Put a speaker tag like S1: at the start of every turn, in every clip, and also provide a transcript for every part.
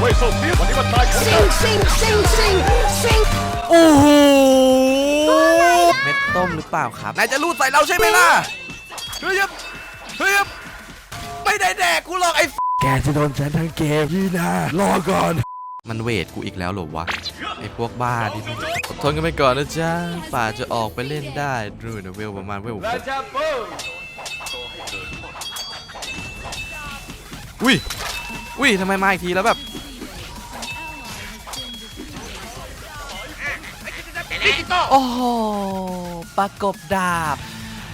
S1: เว่ยโซเฟียวันนี้วันตายของเจ้า
S2: Sing, sing, sing, sing, sing.
S3: โอ้โหเม็ดต้มหรือเปล่าครับนายจะรูดใส่เราใช่ไหมล่ะเฮ้ยบเฮ้ยบไม่ได้แดกกูหรอกไอ้
S4: แกจะโดนฉันทั้งเกมยี่นะรอก่อน
S3: มันเวทกูอีกแล้วเหรอวะไอ้พวกบ้าที่มันอดทนกันไปก่อนนะจ๊ะป่าจะออกไปเล่นได้ดูนะเวลประมาณเวลหกอุ้ยอุ้ยทำไมมาอีกทีแล้วแบบ โอ้โหประกบดาบ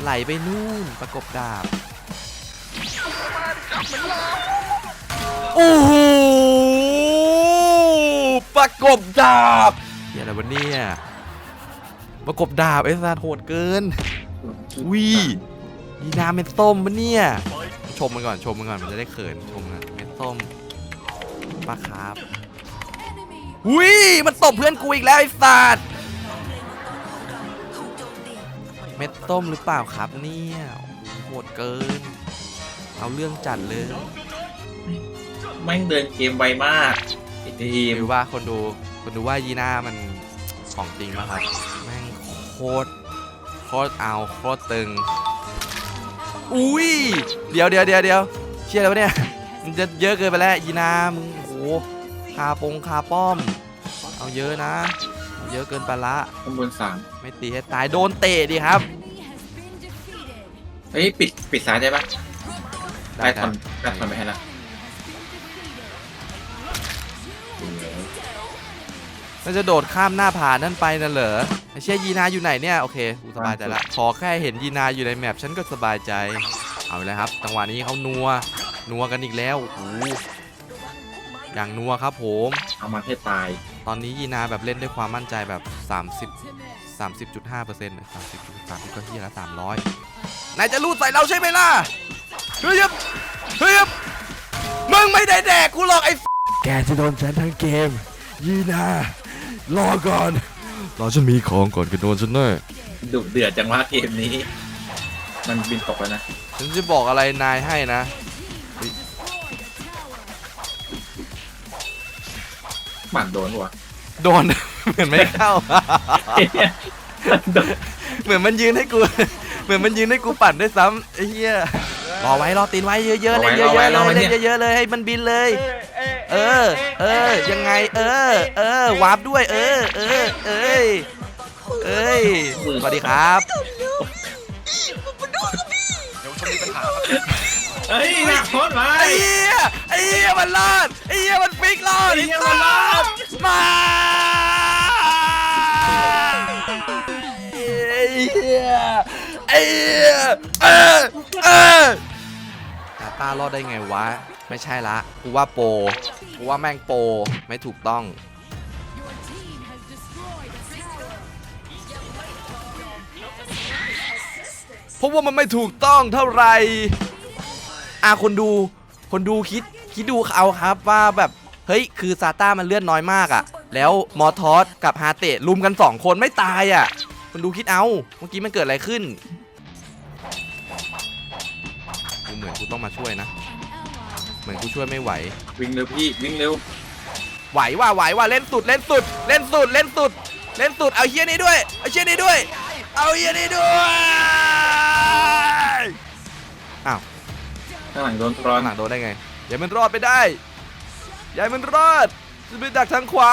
S3: ไหลไปนู่นประกบดาบโอ้โหประกบดาบเฮียอะไรวะเนี่ยประกบดาบไอ้สัตว์โหดเกินวิยีนาเม็ดส้มปะเนี่ย ชมมันก่อนชมมันก่อนมันจะได้เขินชมมันเม็ดส้มปลาคาร์ฟวิมันตบเพื่อนกูอีกแล้วไอ้สัตว์ เม็ดส้มหรือเปล่าครับเนี่ยโหดเกิน เอาเรื่องจัดเลย
S5: แม่งเดินเกมไวมากไอ้ทีม
S3: หรือว่าคนดูคนดูว่ายีน่ามันของจริงมากครับ แม่งโคตรโคตรเอาโคตรตึง อุ้ยเดี๋ยวเดี๋ยวเดี๋ยวเดี๋ยวเชื่อแล้วะเนี่ยมันจะเยอะเกินไปแล้วยีน่ามึงโอ้โหคาปงคาป้อม เอาเยอะนะ เอาเยอะเกินไปละ
S5: ข้างบนสาม
S3: ไม่ตีให้ตายโดนเตะดิครับ
S5: เฮ้ยปิดปิดซ้ายได้ปะ
S3: ได้
S5: ได้
S3: ค
S5: ท
S3: รับำ
S5: ได้ทำไปให้ละ
S3: น่าจะโดดข้ามหน้าผานั่นไปน่ะเหรอไอ้เชี่ยยีนาอยู่ไหนเนี่ยโอเคกูสบายใจละขอแค่เห็นยีนาอยู่ในแมปฉันก็สบายใจเอาเลยครับจังหวะนี้เขานัวนัวกันอีกแล้วโอ้โหอย่างนัวครับผม
S5: เอามาให้ตาย
S3: ตอนนี้ยีนาแบบเล่นด้วยความมั่นใจแบบ 30 30.5เปอร์เซ็นต์สามสิบสามสิบก็ที่ละสามร้อยนายจะรูดใส่เราใช่ไหมล่ะเฮ้ยบเฮ้ยบมึงไม่ได้แดกกูหรอกไอ้
S4: แกจะโดนฉันทั้งเกม ยี่นะรอก่อน
S1: รอฉันมีของก่อนกันโดนฉันแน่
S5: ดุเดือดจังวะเกมนี้ มันบินตกแล้วนะ
S3: ฉันจะบอกอะไรนายให้นะ
S5: หมันโดนปะวะ
S3: โดน เหมือนไม่เข้า เหมือนมันยืนให้กู เหมือนมันยืนให้กูปั่นด้วยซ้ำไอ้เหี้ยรอไว้รอตีนไว้เยอะๆเล่นเยอะๆเลยเล่นเยอะๆเลยให้มันบินเลย เออ เออ ยังไง เออ เออวาร์ปด้วย เออ เออ เอ้ยเอ้ยสวัสดีครับ
S5: เฮ้ยหนักโคตรมา
S3: ไอ้เหี้ยไอ้เหี้ยมันรอดไอ้เหี้ยมันฟิกรอด
S5: ไอ้เหี้ยมันรอด
S3: มาไอ้เหี้ยไอ้เหี้ยเออเออตาตารอดได้ไงวะ ไม่ใช่ละ กูว่าโปรกูว่าแม่งโปรไม่ถูกต้อง เพราะว่ามันไม่ถูกต้องเท่าไหร่อะคนดูคนดูคิดคิดดูเอาครับว่าแบบเฮ้ยคือซาต้ามันเลื่อนน้อยมากอะ่ะ แล้วมอทอสกับฮาเตะลุมกัน 2 คนไม่ตายอะ่ะคนดูคิดเอาเมื่อกี้มันเกิดอะไรขึ้นดูเหมือนกูต้องมาช่วยนะ เหมือนกูช่วยไม่ไหว
S5: วิ่งเร็วพี่วิ่งเร็ว
S3: ไหวว่าไหวว่าเล่นสุดเล่นสุด เล่นสุดเล่นสุด เล่นสุดเอาเฮียนี่ด้วยเอาเฮียนี่ด้วย เอาเฮียนี่ด้วยอ้าว
S5: ข้างหลังโดนตรอน
S3: ข้างหลังโดนได้ไงอย่ามันรอดไปได้อย่ามันรอดจะไปดักทางขวา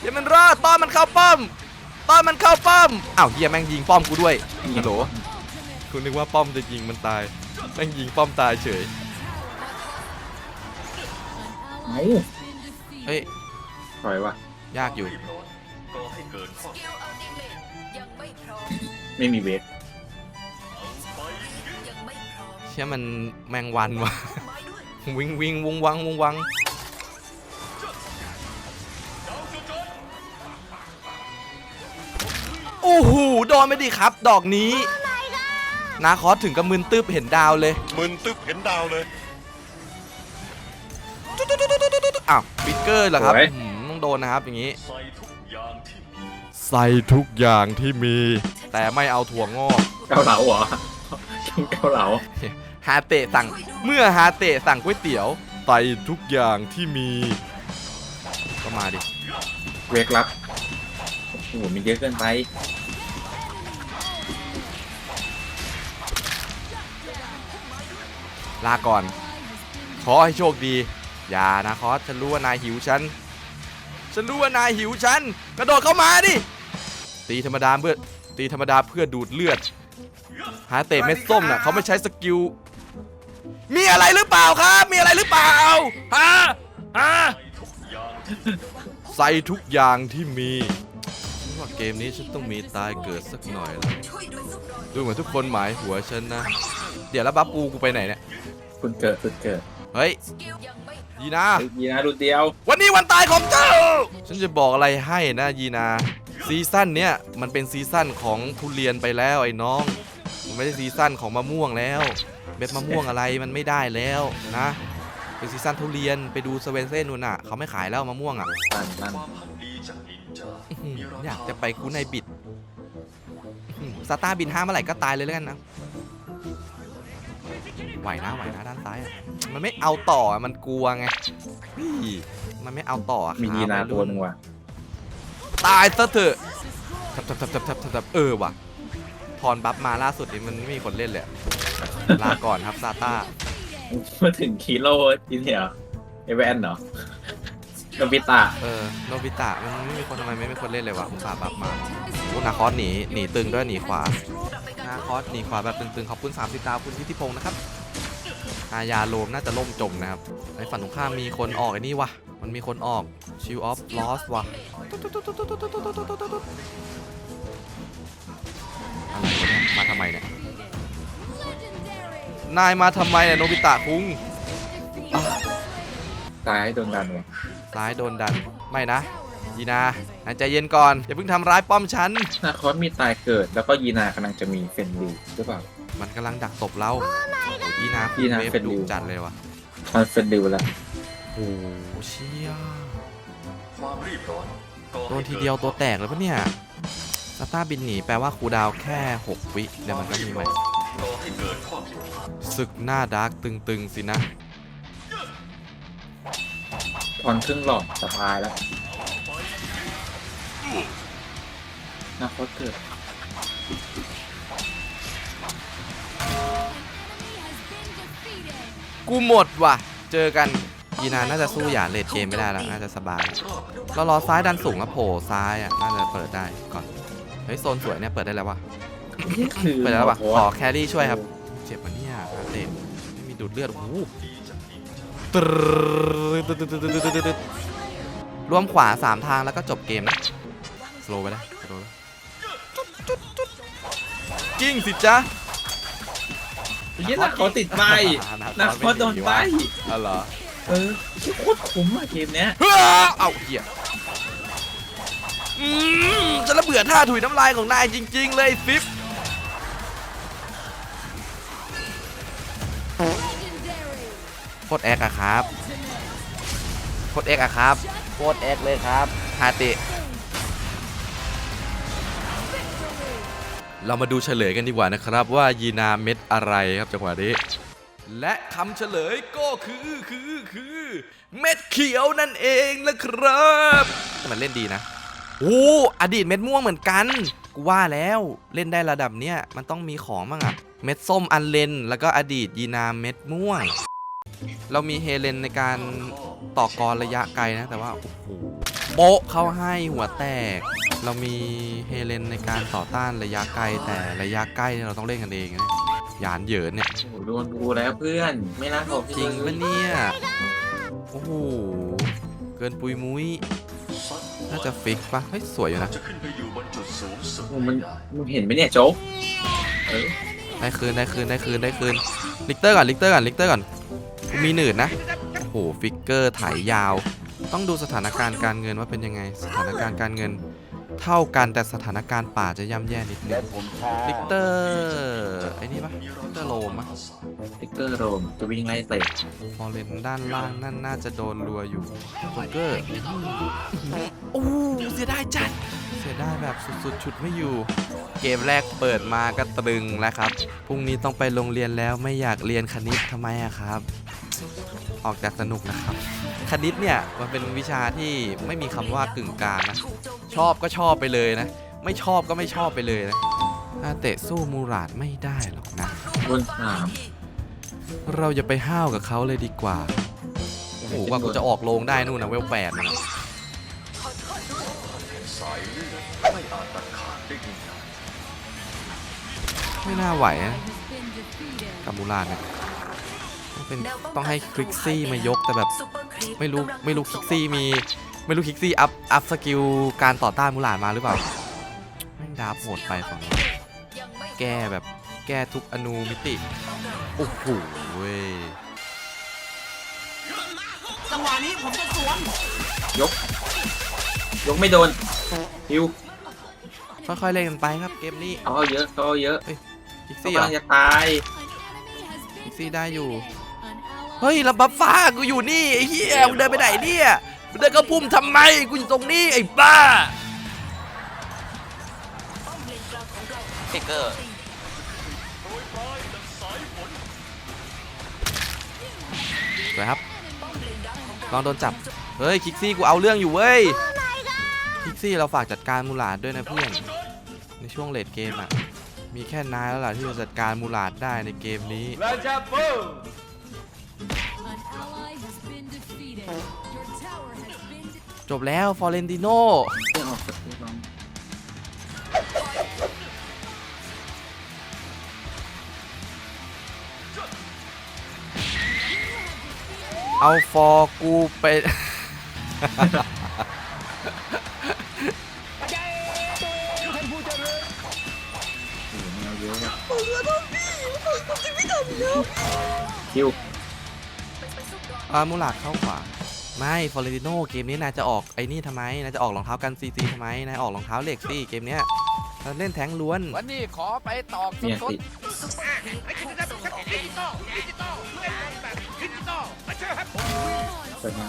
S3: อย่ามันรอดต้อนมันเข้าป้อมต้อนมันเข้าป้อมอ้าวเฮียแม่งยิงป้อมกูด้วยฮัลโหลคุณนึกว่าป้อมจะยิงมันตายแม่งยิงป้อมตายเฉย
S5: เอ้า
S3: เฮ้ย
S5: ปล่อยวะ
S3: ยากอยู่
S5: ไม่มีเวท
S3: เชื่อมันแมงวันวะวิงวิงวงวังวงวังโอ้โหโดนไปดิครับ ดอกนี้ นาคอสถึงกับมึนตึบเห็นดาวเลย
S1: มึนตึ๊บเห็นดาวเลย
S3: อ้าวฟิกเกอร์เหรอครับอืมต้องโดนนะครับอย่างนี้
S1: ใส่ทุกอย่างที่มี
S3: แต่ไม่เอาถั่วงอก
S5: เกาเหลาเหรอเกาเหลา
S3: ฮาเตะสั่งเมื่อฮาเตะสั่งก๋วยเตี๋ยว
S1: ใส่ทุกอย่างที่มี
S3: ก็มาดิ
S5: เวกรับโอ้โหมันเยอะเกินไป
S3: ลาก่อน ขอให้โชคดี อย่านะคอสฉันรู้ว่านายหิวฉัน ฉันรู้ว่านายหิวฉัน กระโดดเข้ามาดิ ตีธรรมดาเพื่อตีธรรมดาเพื่อดูดเลือด หาเตะเม็ดส้มน่ะเขาไม่ใช้สกิล มีอะไรหรือเปล่าครับ มีอะไรหรือเปล่าฮะฮะใส่ทุกอย่างที่มีฉันว่าเกมนี้ฉันต้องมีตายเกิดสักหน่อยแล้วดูเหมือนทุกคนหมายหัวฉันนะ เดี๋ยวแล้วบัฟปูกูไปไหนเนี่ย
S5: คุณเกิดคุณเกิด
S3: เฮ้ยยีนา
S5: เฮ้ยยีนะรุ่นเดียว
S3: วันนี้วันตายของเจ้า ฉันจะบอกอะไรให้นะยีนา ซีซั่นเนี้ยมันเป็นซีซั่นของทุเรียนไปแล้วไอ้น้อง มันไม่ใช่ซีซั่นของมะม่วงแล้วเม็ดมะม่วงอะไรมันไม่ได้แล้วนะ เป็นซีซั่นทุเรียนไปดูสเวนเซ่นนู่นน่ะ เขาไม่ขายแล้วมะม่วงอะ
S5: นั่นนั่น
S3: อื้อหืออยากจะไปกูในบิดอื้อหือสตาร์บินห้าเมื่อไหร่ก็ตายเลยแล้วกันนะไหวนะไหวนะด้านซ้ายอะมันไม่เอาต่ออะมันกลัวไงเฮ้ยมันไม่เอาต่ออะ
S5: มี
S3: ครับ
S5: ยีนา
S3: วัย
S5: ตัว
S3: รุ่
S5: หนึงว่ะ
S3: ตายซะเถอะทับทับทับทับทับทับทับเออว่ะทอนบัฟมาล่าสุดนี่มันไม่มีคนเล่นเลยอะลาก่อนครับซาต้า
S5: มาถึงคีโร่ทีเดียวไอแวนเหรอโนบิตะ
S3: เออโนบิตะมันไม่มีคนทำไมไม่มีคนเล่นเลยวะอุตส่าห์บัฟมาโอ้นาคอสหนีหนีตึงด้วยหนีขวานาคอสหนีขวาแบบตึงๆขอบคุณ30ดาวคุณทิติพงศ์นะครับ อาญาโลมน่าจะล่มจมนะครับในฝั่งตรงข้ามมีคนออกไอ้นี่วะ มันมีคนออกชิลออฟลอสวะอะไรวะเนี่ยมาทำไมเนี่ย นายมาทำไมเนี่ยโนบิตะคุง
S5: ตายโดนดันว่ะ
S3: ซ้ายโดนดัน ไม่นะ ยีนานายใจเย็นก่อน อย่าเพิ่งทำร้ายป้อมฉัน
S5: นาคอสมีตายเกิด แล้วก็ยีนากำลังจะมีเฟนดีหรือเปล่า
S3: มันกำลังดักตบเรายีนา
S5: ยีนา
S3: เวฟ
S5: เป็น
S3: ดุ
S5: ริว
S3: จัดเลยวะ
S5: มันเฟนดีแล้ว
S3: โอ้เชี่ยโดนทีเดียวตัวแตกเลยปะเนี่ยสตาร์บินหนีแปลว่าครูดาวแค่ 6 วิเดี๋ยวมันก็มีใหม่ศึกหน้าดาร์กตึงๆ สินะ
S5: ทอนครึ่งหลอดสะพายแล้วนาคอสเกิด
S3: กูหมดว่ะ เจอกัน ยีนาน่าจะสู้หยาเลดเกมไม่ได้แล้วน่าจะสบายเรารอซ้ายดันสูงแล้วโผล่ซ้ายอะน่าจะเปิดได้ก่อนเฮ้ยโซนสวยเนี่ยเปิดได้แล้ววะ
S5: นี่คือ
S3: เปิดได้แล้ววะ
S5: โอ้
S3: ข
S5: โห
S3: อแครี่ช่วยครับเจ็บปะเนี่ยอาเตะไม่มีดูดเลือดโอ้โหตรึ๊ดตึ๊ดตึ๊ดตึ๊ดตึ๊ดตึ๊ดตึ๊ดรวมขวา3ทางแล้วก็จบเกมนะสโลว์ไปได้สโลว์กิ้งสิจ๊ะ
S5: ยี่นาคอสติดใบนาคอสโดนใบ
S3: อ๋อเหรอ
S5: เออโคตรคุ้มอะเกมเนี้ย
S3: เฮ้อเอาเหี้ยอืมจะระเบื่อท่าถุยน้ำลายของนายจริง ๆ เลยฟิปโคตรแอคอะครับโคตรแอคอะครับโคตรแอคเลยครับฮาเตะเรามาดูเฉลยกันดีกว่านะครับ ว่ายีนาเม็ดอะไรครับจังหวะนี้ และคำเฉลยก็คือคือคือ เม็ดเขียวนั่นเองนะครับมันเล่นดีนะโอ้อดีตเม็ดม่วงเหมือนกันกูว่าแล้วเล่นได้ระดับเนี้ยมันต้องมีของบ้างอะเม็ดส้มอันเลนแล้วก็อดีตยีนาเม็ดม่วง เรามีเฮเลนในการต่อกรระยะไกลนะ แต่ว่าโอ้โหโป๊ะเข้าให้หัวแตก เรามีเฮเลนในการต่อต้านระยะไกลแต่ระยะใกล้เนี่ยเราต้องเล่นกันเองนะ หยานเหยินเนี่ย
S5: โอ้โหโดนกูแล้วเพื่อน ไม่น่าบอก
S3: จริงปะเนี่ย โอ้โห เกินปุยมุ้ย น่าจะฟิกปะเฮ้ย สวยอยู่นะ
S5: โอ้มันมึงเห็นไหมเนี่ยโจ๊กเออ
S3: ได้คืนได้คืนได้คืนได้คืน ลิกเตอร์ก่อนลิกเตอร์ก่อนลิกเตอร์ก่อนกูมีหนืดนะ โอ้โห ฟิกเกอร์ถ่ายยาว ต้องดูสถานการณ์การเงินว่าเป็นยังไง สถานการณ์การเงิน เท่ากันแต่สถานการณ์ป่าจะย่ำแย่นิดนึงลิกเตอร์ไอ้นี่ปะลิกเตอร์โลมปะ
S5: สติ๊กเกอร์โรมจะวิ่งไล่เตะ
S3: ฟอร์เรนด้านล่างนั่นน่าจะโดนรัวอยู่โจ๊กเกอร์โอ้เสียดายจัด เสียดายแบบสุดๆ ชุดไม่อยู่ เกมแรกเปิดมาก็ตรึงแล้วครับ พรุ่งนี้ต้องไปโรงเรียนแล้วไม่อยากเรียนคณิตทำไมอะครับ ออกจากสนุกนะครับ คณิตเนี่ยมันเป็นวิชาที่ไม่มีคำว่ากึ่งกลางนะ ชอบก็ชอบไปเลยนะ ไม่ชอบก็ไม่ชอบไปเลยนะอาเตะสู้มูราดไม่ได้หรอกนะ
S5: บนสนาม
S3: เราอย่าไปห้าวกับเขาเลยดีกว่า โอ้โหกว่ากูจะออกโรงได้นู่นนะเวลแปดนะไม่น่าไหวนะกับมูราดเนี่ยต้อง เป็นต้องให้คลิกซี่มายกแต่แบบไม่รู้ไม่รู้คิกซี่มี ไม่รู้คิกซี่อัพอัพสกิลการต่อต้านมูหลานมาหรือเปล่าแม่งดาบโหดไปฝั่งนี้แก้แบบแก้ทุกอนูมิติโอ้โหเว้ย
S5: ยก ยกไม่โดนฮิว
S3: ค่อยๆเล่นกันไปครับเกมนี้
S5: เขาเอาเยอะเขาเอาเยอะ
S3: คิก
S5: เขา
S3: ซี่เหร
S5: กำ
S3: อ
S5: ลังจะตาย
S3: คิกซี่ได้อยู่ เฮ้ยแล้วบัฟฟ้ากูอยู่นี่ไอ้เหี้ยมึงเดินไปไหนเนี่ยมึงเดินเข้าพุ่มทำไมกูอยู่ตรงนี้ไอ้บ้า
S6: ติ๊กเกอร์
S3: สวยครับลองโดนจับเฮ้ยคิกซี่กูเอาเรื่องอยู่เว้ยคิกซี่เราฝากจัดการมูหลาดด้วยนะเพื่อนในช่วงเลดเกมอะมีแค่นายแล้วล่ะที่จะจัดการมูหลาดได้ในเกมนี้ จบแล้ว ฟอร์เรนติโน
S5: ไม่ออกสกิลลอง
S3: เอาฟอร์กูไป
S5: โอ้โหมันเอาเยอะว่ะฮิว
S3: อ่ามูหลาดเข้าขวา ไม่ฟอร์เรนติโนเกมนี้นายจะออกไอ้นี่ทำไมนายจะออกรองเท้ากันซีซีทำไมนายออกรองเท้าเหล็กสิเกมเนี้ยเราเล่นแทงค์ล้วน
S6: วันนี้ขอไปตอก
S5: เนี่ยติดเปิดมา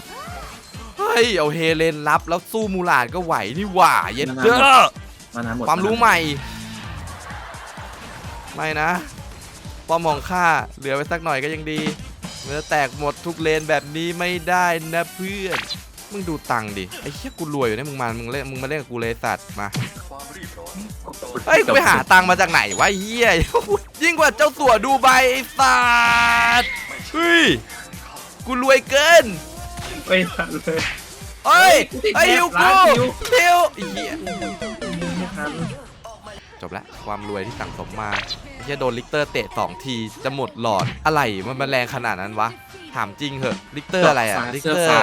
S3: เฮ้ยเอาเฮเลนรับแล้วสู้มูหลาดก็ไหวนี่หว่าเย็นเด้อ
S5: มานานหมด
S3: ความรู้ใหม่ ไม่นะป้อมของข้าเหลือไว้สักหน่อยก็ยังดี มันจะแตกหมดทุกเลนแบบนี้ไม่ได้นะเพื่อน มึงดูตังค์ดิ ไอ้เหี้ยกูรวยอยู่เนี่ยมึงมา มึงเล่น มึงมาเล่นกับกูเลยสัตว์มา เฮ้ยกูไปหาตังค์มาจากไหนวะไอ้เหี้ยยิ่งกว่าเจ้าสัวดูไบไอ้สัตว์เฮ้ยกูรวยเกิน
S5: ไม่ทันเลย
S3: เฮ้ย
S5: ติด
S3: ไอ้ฮิว
S5: แอป
S3: กู
S5: ร้านฮิว
S3: ฮิวไอ้เหี้ย
S5: ไม่ทัน
S3: จบละความรวยที่สั่งสมมา ไม่ใช่โดนลิกเตอร์เตะสองทีจะหมดหลอดอะไรมันมาแรงขนาดนั้นวะ ถามจริงเหอะลิกเตอร์อะไรอะลิก
S5: เสื้อ
S3: เตอร์
S5: ฟ้า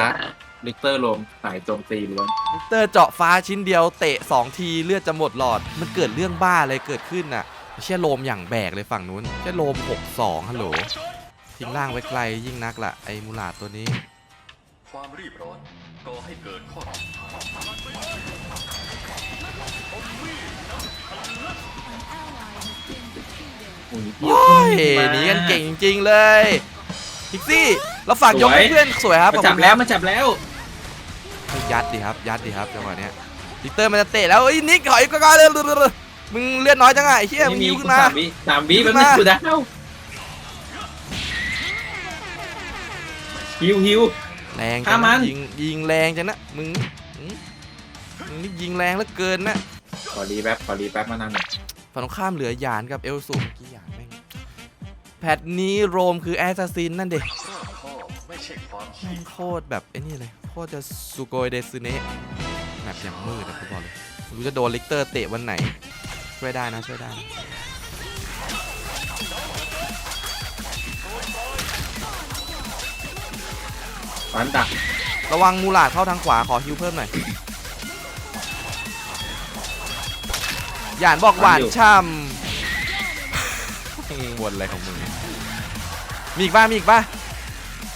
S5: ลิกเตอร์ลมสายโจมตีล้วน
S3: ลิกเตอร์เจาะฟ้าชิ้นเดียวเตะสองทีเลือดจะหมดหลอด มันเกิดเรื่องบ้าอะไรเกิดขึ้นน่ะไม่ใช่โลมอย่างแบกเลยฝั่งนู้นไม่ใช่โลม6-2ฮัลโหลทิ้งล่างไว้ไกลยิ่งนักละไอ้มูลาดตัวนี้
S7: ความรีบร้อนก่อให้เกิดข้อ
S5: อ้ย
S3: โอ้ยหนีกันเก่งจริงๆเลยพิกซี่เราฝากยกให้เพื่อนสวยครับ
S5: มา
S3: ขอบ
S5: จับ
S3: คุณ
S5: แล้วมาจับแล้ว
S3: ยัดดิครับยัดดิครับจังหวะเนี้ยลิกเตอร์มันจะเตะแล้วเอ้ยนิกถอยก็ก่อนเลยมึงเลือดน้อยจังไงไอ้เหี้ยมึง
S5: มี
S3: ยิ้ว
S5: กู
S3: ขึ้นมา
S5: สามวิสามวิ
S3: ขึ้
S5: มัน
S3: น
S5: ไม่
S3: มา
S5: กูดาวฮิวฮิว
S3: แรงจั
S5: ฆ่างมั
S3: นะ
S5: น
S3: ยิงยิงแรงจังนะมึงหืมมึงนี่ยิงแรงเหลือเกินนะ
S5: ขอรีแป๊บขอรีแป๊บมานานหน่อย
S3: ฝั่งตรงข้ามเหลือหยานกับเอลสูเมื่อกี้หยานแม่งแพทนี้โรมคือแอสซัสซินนั่นเด็
S7: ข้อไม่ใช่ความ
S3: แม่งโคตรแบบไอ้นี่เลยโคตรจะซูโกยเดซึเนะแบบอย่างมืดนะกูบอกเลยไม่รู้จะโดนลิกเตอร์เตะวันไหน ช่วยได้นะช่วยได้นะ
S5: ฟันดัก
S3: ระวังมูลาดเข้าทางขวาขอฮิวเพิ่มหน่อย หยานบอกหวานช่ำมึงวนอะไรของมึงเนี่ยมีอีกป่ะมีอีกป่ะ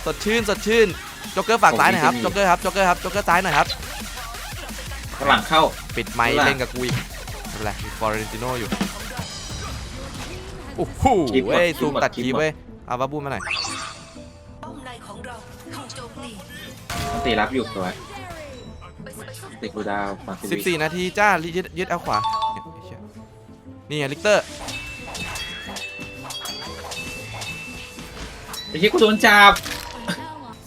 S3: สดชื่นสดชื่นจ็อกเกอร์ฝากซ้ายหน่อยครับจ็อกเกอร์ครับจ็อกเกอร์ครับจ็อกเกอร์ซ้ายหน่อยครับ
S5: ข้างหลังเข้า
S3: ปิดไมค์
S5: รู้ละ
S3: เล่นกับกูอีกไม่เป็นไรมีฟอร์เรนติโนอยู่ โอ้โห
S5: คลิปหมด
S3: เว้ย
S5: คลิป
S3: ซูม
S5: หมด
S3: ตัด
S5: คลิป
S3: คีย์
S5: หมด
S3: เว้ย เอาวาบูมาหน่อย
S2: ป้อมในของเราถูกโจมตี
S5: มันตีรับอยู่สวยติดกูดาวฝั่งสิบวิ
S3: 14นาทีจ้ายึดยึดเอาขวาเนี่ยไอ้เหี้ย นี่ไงลิกเตอร์
S5: ไอ้ที่กูโดนจับ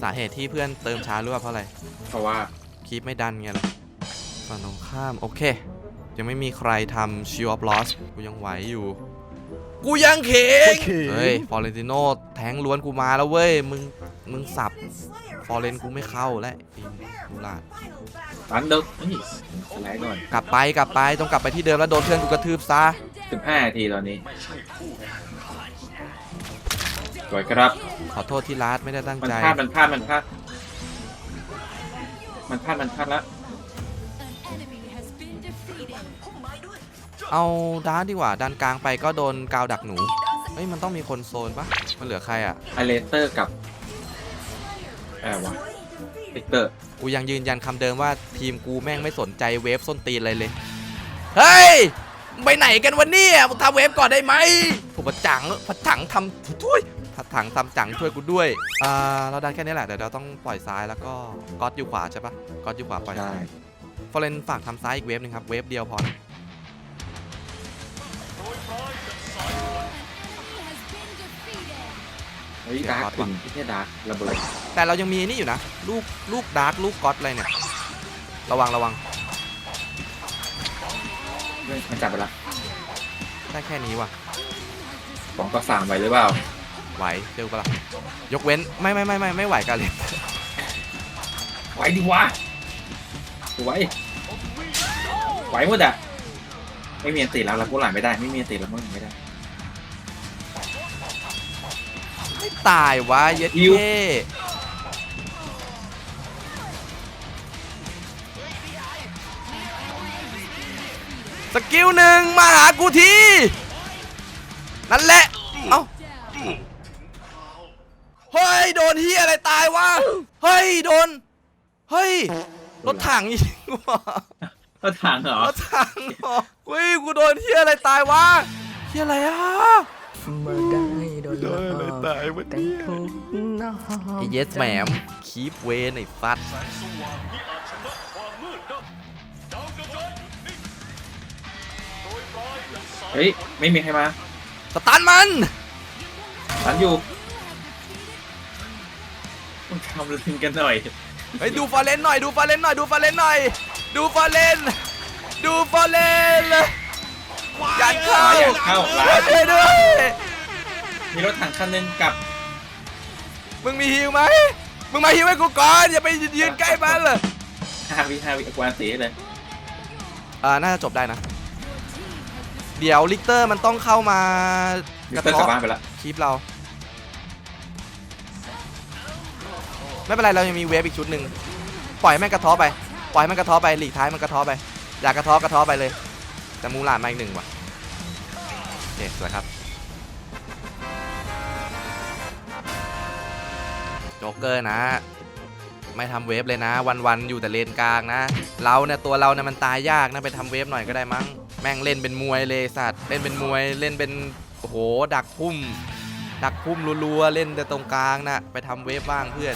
S3: สาเหตุที่เพื่อนเติมช้ารู้ว่าเพราะอะไร
S5: เพราะว่า
S3: คลิปไม่ดันไงล่ะฝั่งตรงข้ามโอเค ยังไม่มีใครทำ Shield of Loss กูยังไหวอยู่ กูยังเข่งเฮ้ยฟอเรนติโนแทงล้วนกูมาแล้วเว้ย มึงมึงสับฟอเรนกูไม่เข้าแล้วไอินมูลาด
S5: ตันเด็กนี่สไลด์ก่อน
S3: กลับไปกลับไปต้องกลับไปที่เดิมแล้วโดนเพื่อนกูกระทืบซะ
S5: สิบห้านาทีตอนนี้สวยครับ
S3: ขอโทษที่ลาดไม่ได้ตั้ง
S5: มัน
S3: ใจ
S5: พลาดมันพลาดมันพลาดมันพลาดมันพลาดแล้ว
S3: เอาด้านดีกว่าด้านกลางไปก็โดนกาวดักหนูเฮ้ยมันต้องมีคนโซนปะมันเหลือใครอะ
S5: ไอเลเตอร์กับอะไรวะวิกเตอร์
S3: กูยังยืนยันคำเดิมว่าทีมกูแม่งไม่สนใจเวฟส้นตีนอะไรเลย เฮ้ยมึง ไปไหนกันวันนี้มึงทำเวฟก่อนได้ไหมผมประจังผัดถังทำช่วยผัดถังทำจังช่วยกูด้วยอ่าเราได้แค่นี้แหละเดี๋ยวเราต้องปล่อยซ้ายแล้วก็ก๊อตอยู่ขวาใช่ปะก๊อตอยู่ขวาปล่อย
S5: ได้
S3: ซ้ายฟอเรนฝากทำซ้ายอีกเวฟหนึงครับเวฟเดียวพอนะ
S5: เฮ้ยดาร์กถึงที่แค่ดาร์กระเบิด
S3: แต่เรายังมีนี่อยู่นะ ลูกลูกดาร์กลูกก๊อตอะไรเนี่ย ระวังระวัง
S5: เฮ้ยมันจับไปละ
S3: ได้แค่นี้ว่ะ
S5: สองก็สามไปหรือเปล่า
S3: ไหวเร็วปะล่ะยกเว้นไม่ไม่ไม่ไม่ไม่ไหวกันเลย
S5: ไหวดิวะไหวไหวหมดอะไม่มีอันติแล้วเรากูหลานไม่ได้ไม่มีอันติแล้วมึงไม่ได้
S3: ไม่ตายวะเย็ด
S5: หิว
S3: เท่ สกิลหนึ่งมาหากูทีนั่นแหละเอ้าเฮ้ยโดนเฮียอะไรตายวะเฮ้ยโดนเฮ้ยรถถังยิงว่ะ
S5: ก็ทางเหรอ
S3: รถถังเหรอเฮ้ยกูโดนเฮียอะไรตายวะเฮียอะไรอะ
S8: เมื่อได้โดนหลอกแต่ทุกน้อ
S3: ไอ้เยสแหมมคีปเวนไอ้ฟัด
S5: เฮ้ย ไม่มีใครมา
S3: สตันมัน
S5: ตันอยู่มึงทำลิงกันหน่อย
S3: เฮ้ยดูฟอร์เรนหน่อยดูฟอร์เรนหน่อยดูฟอร์เรนหน่อย ดูฟอร์เรนดูฟอร์เรนยันเข้า
S5: อย่าเข้าร้าน
S3: ช่วยด้วย
S5: มีรถถังคันหนึงกับ
S3: มึงมีฮิวไหมมึงมาฮิวให้กูก่อนอย่าไปยืนใกล้มันเลย
S5: ห้าวิห้าวิกวานสีเลย
S3: อ่าน่าจะจบได้นะ เดี๋ยวลิกเตอร์มันต้องเข้ามา
S5: วิ
S3: ก
S5: ก
S3: ระ
S5: เตอร์กลับ
S3: เทาะ
S5: บ้านไปละ
S3: คลิปเรา ไม่เป็นไรเรายังมีเวฟอีกชุดหนึ่งปล่อยแม่งกระเท้อไป ปล่อยมันกระเท้อไปหลีกท้ายมันกระเท้อไป อยากกระเท้อกระเท้อไปเลย แต่มูหลานมาอีกหนึ่งว่ะโอเคสวยครับโจ๊กเกอร์นะ ไม่ทำเวฟเลยนะ วันๆอยู่แต่เลนกลางนะ เราเนี่ยตัวเราเนี่ยมันตายยากนะไปทำเวฟหน่อยก็ได้มั้ง แม่งเล่นเป็นมวยเลยสัตว์เล่นเป็นมวยเล่นเป็นโอ้โหดักพุ่ม ดักพุ่มรัวๆเล่นแต่ตรงกลางนะไปทำเวฟบ้างเพื่อน